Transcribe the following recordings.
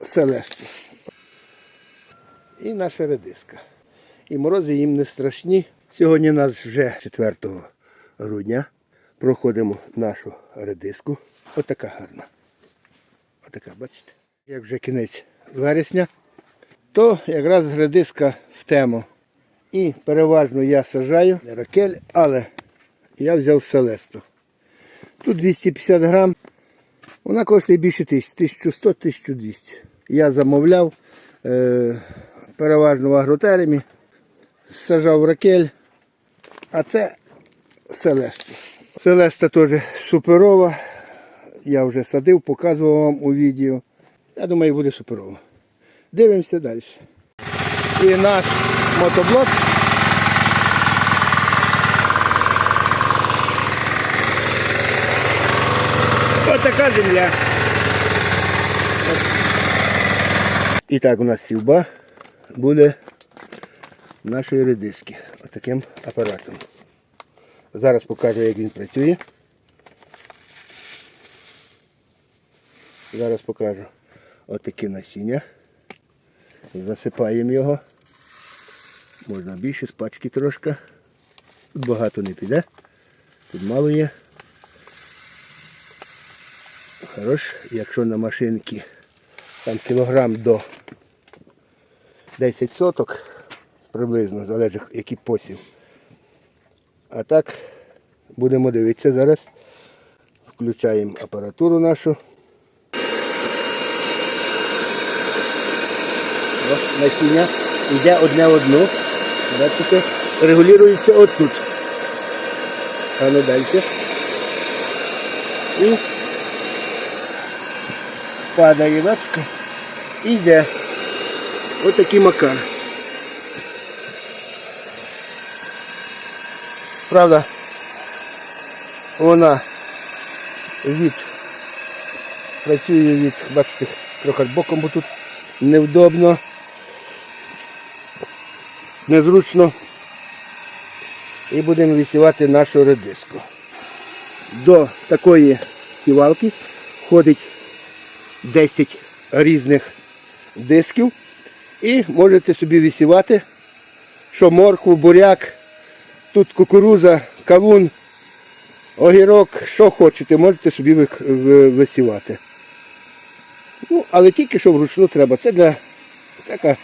селесту. І наша редиска. І морози їм не страшні. Сьогодні у нас вже 4 грудня. Проходимо нашу редиску. Отака гарна. Отака, бачите? Як вже кінець вересня, то якраз редиска в тему. І переважно я сажаю ракель, але я взяв селесту. Тут 250 грам. Вона коштує більше тисяч, 1100-1200. Я замовляв е, переважно в агротеремі, сажав ракель, а це селеста. Селеста теж суперова. Я вже садив, показував вам у відео. Я думаю, буде суперово. Дивимося далі. І наш мотоблок. Ось така земля. І так у нас сівба буде нашої редиски. Отаким апаратом. Зараз покажу, як він працює. Зараз покажу отакі насіння. Засипаємо його. Можна більше, з пачки трошки. Тут багато не піде. Тут мало є. Хорош, якщо на машинці там кілограм до 10 соток приблизно, залежить який посів. А так будемо дивитися зараз. Включаємо апаратуру нашу. Ось насіння йде одне одну. Бачите, регулюється отут. А ну далі. І падає, бачите? Йде. Ось такий макар. Правда, вона від працює від, бачите, трохи боком, бо тут невдобно, незручно. І будемо висівати нашу редиску. До такої сівалки входить 10 різних дисків. І можете собі висівати, що моркву, буряк, тут кукуруза, кавун, огірок, що хочете, можете собі висівати. Ну, але тільки що вручну треба. Це для така,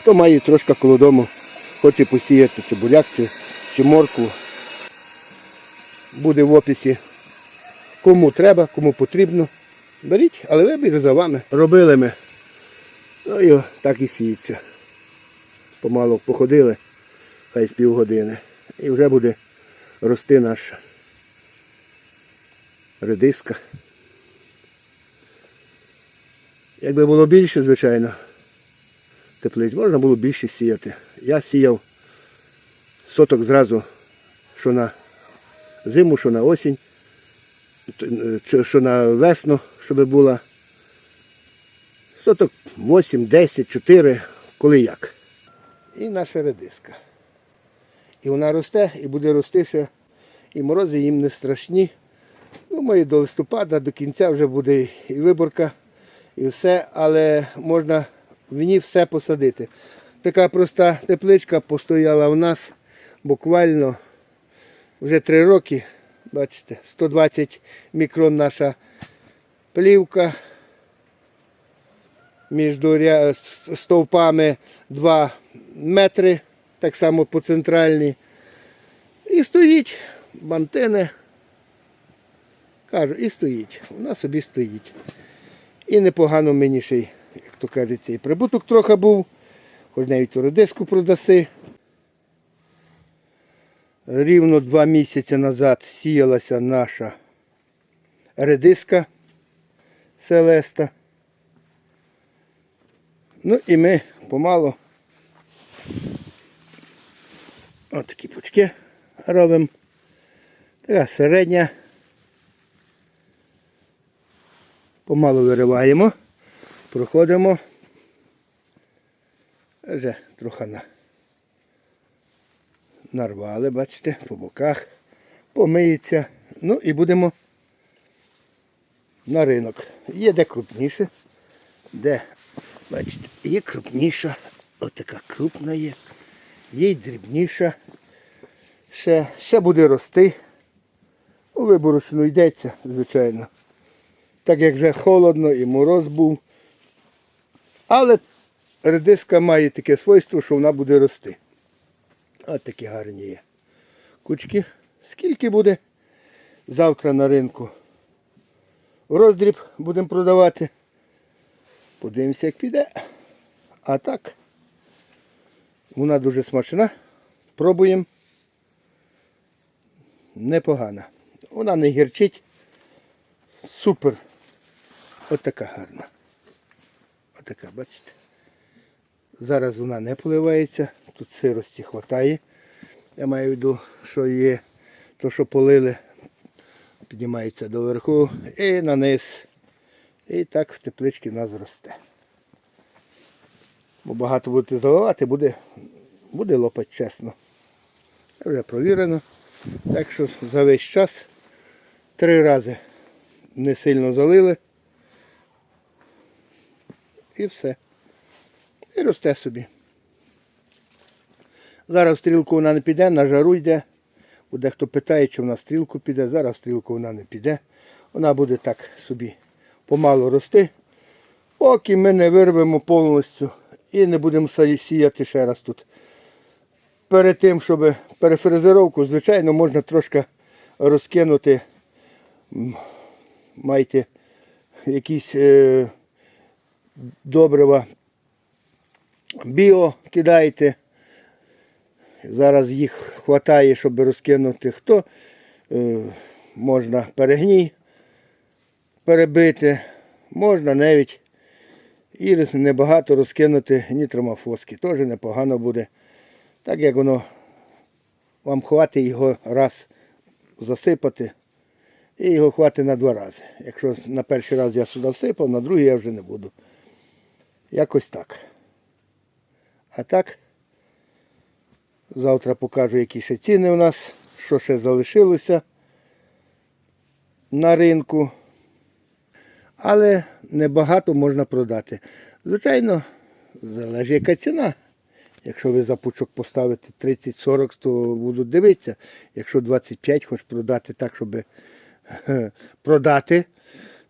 хто має трошки коло дому, хоче посіяти чи буряк, чи, чи моркву. Буде в описі. Кому треба, кому потрібно. Беріть, але вибір за вами. Робили ми. Ну і так і сіється. Помало походили, хай з півгодини. І вже буде рости наша редиска. Якби було більше, звичайно, теплиць, можна було більше сіяти. Я сіяв соток зразу, що на зиму, що на осінь, що на весну, щоб була. Соток 8, 10, 4, коли як. І наша редиска. І вона росте, і буде рости ще. І морози їм не страшні. Думаю, до листопада, до кінця вже буде і виборка, і все, але можна в ній все посадити. Така проста тепличка постояла у нас буквально вже три роки. Бачите, 120 мікрон наша плівка. Між стовпами 2 метри, так само по центральній. І стоїть бантини. Кажу, і стоїть. Вона собі стоїть. І непогано мені ще, й, як то кажеться, і прибуток трохи був, хоч навіть ту редиску продаси. Рівно два місяці назад сіялася наша редиска Селеста. Ну і ми помало от такі пучки робимо. Така середня. Помало вириваємо, проходимо. Вже трохи на... нарвали, бачите, по боках, помиється. Ну і будемо на ринок. Є де крупніше, де Бачите, є крупніша, отака крупна є, є й дрібніша. Ще, ще буде рости. У виборочну йдеться, звичайно. Так як вже холодно і мороз був. Але редиска має таке свойство, що вона буде рости. От такі гарні є. Кучки. Скільки буде? Завтра на ринку. Роздріб будемо продавати. Подивимося, як піде. А так, вона дуже смачна. Пробуємо. Непогана. Вона не гірчить. Супер. От така гарна. От бачите. Зараз вона не поливається, тут сирості вистачає. Я маю в виду, що є то, що полили, піднімається доверху і на низ. І так в тепличці нас росте. Бо багато будете заливати, буде, буде лопать чесно. Це вже провірено. Так що за весь час три рази не сильно залили. І все. І росте собі. Зараз стрілку вона не піде, на жару йде. Бо Дехто питає, чи вона стрілку піде. Зараз стрілку вона не піде. Вона буде так собі помалу рости, поки ми не вирвемо повністю і не будемо сіяти ще раз тут. Перед тим, щоб перефрезеровку, звичайно, можна трошки розкинути. Майте якісь е, добрива біо кидаєте. Зараз їх вистачає, щоб розкинути. Хто е, можна перегній перебити, можна навіть і небагато розкинути нітромофоски. Теж непогано буде. Так як воно вам хватить його раз засипати, і його хватить на два рази. Якщо на перший раз я сюди сипав, на другий я вже не буду. Якось так. А так, завтра покажу, які ще ціни у нас, що ще залишилося на ринку. Але небагато можна продати. Звичайно, залежить яка ціна. Якщо ви за пучок поставите 30-40, то будуть дивитися. Якщо 25 хочеш продати так, щоб продати,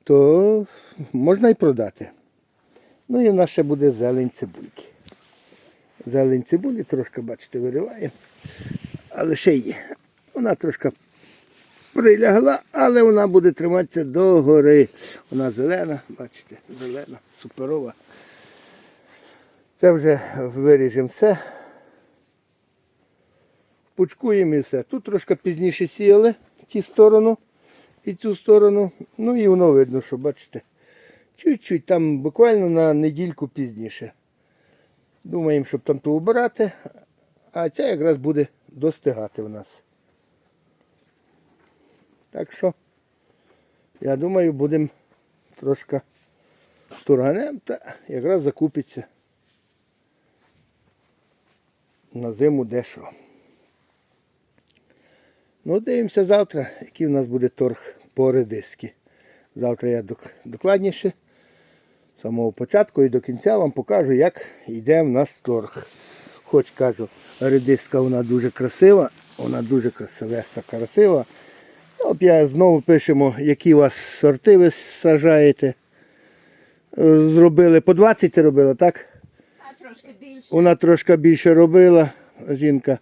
то можна і продати. Ну і в нас ще буде зелень цибульки. Зелень цибулі трошки, бачите, вириваємо. Але ще є. Вона трошки прилягла, але вона буде триматися догори. Вона зелена, бачите, зелена, суперова. Це вже виріжемо все. Пучкуємо і все. Тут трошки пізніше сіяли ті сторону і цю сторону. Ну і воно видно, що бачите. Чуть-чуть там буквально на недільку пізніше. Думаємо, щоб там то убирати, а ця якраз буде достигати в нас. Так що, я думаю, будемо трошки турганем та якраз закупиться на зиму дещо. Ну, дивимося завтра, який у нас буде торг по редиски. Завтра я докладніше з самого початку і до кінця вам покажу, як йде в нас торг. Хоч кажу, редиска вона дуже красива, вона дуже красивеста, красива. От я знову пишемо, які у вас сорти ви сажаєте. Е, Зробили по 20 робила, так? А трошки більше. Вона трошки більше робила, жінка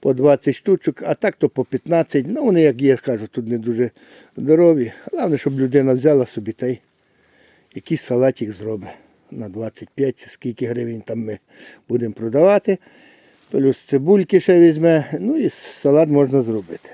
по 20 штучок, а так то по 15. Ну, вони, як є, кажуть, тут не дуже здорові. Головне, щоб людина взяла собі та й якийсь салатик зробить на 25 чи скільки гривень там ми будемо продавати. Плюс цибульки ще візьме, ну і салат можна зробити.